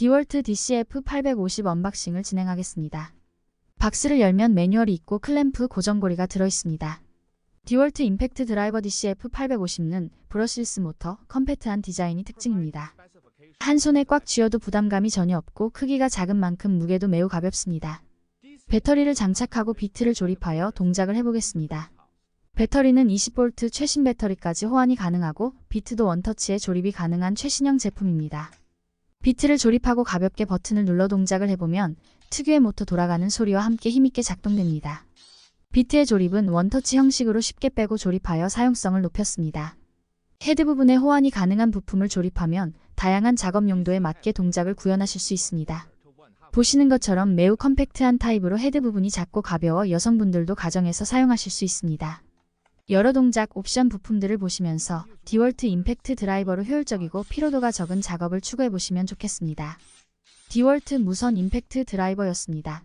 디월트 DCF850 언박싱을 진행하겠습니다. 박스를 열면 매뉴얼이 있고 클램프 고정고리가 들어있습니다. 디월트 임팩트 드라이버 DCF850는 브러시리스 모터, 컴팩트한 디자인이 특징입니다. 한 손에 꽉 쥐어도 부담감이 전혀 없고 크기가 작은 만큼 무게도 매우 가볍습니다. 배터리를 장착하고 비트를 조립하여 동작을 해보겠습니다. 배터리는 20V 최신 배터리까지 호환이 가능하고 비트도 원터치에 조립이 가능한 최신형 제품입니다. 비트를 조립하고 가볍게 버튼을 눌러 동작을 해보면 특유의 모터 돌아가는 소리와 함께 힘있게 작동됩니다. 비트의 조립은 원터치 형식으로 쉽게 빼고 조립하여 사용성을 높였습니다. 헤드 부분에 호환이 가능한 부품을 조립하면 다양한 작업 용도에 맞게 동작을 구현하실 수 있습니다. 보시는 것처럼 매우 컴팩트한 타입으로 헤드 부분이 작고 가벼워 여성분들도 가정에서 사용하실 수 있습니다. 여러 동작 옵션 부품들을 보시면서 디월트 임팩트 드라이버로 효율적이고 피로도가 적은 작업을 추구해 보시면 좋겠습니다. 디월트 무선 임팩트 드라이버였습니다.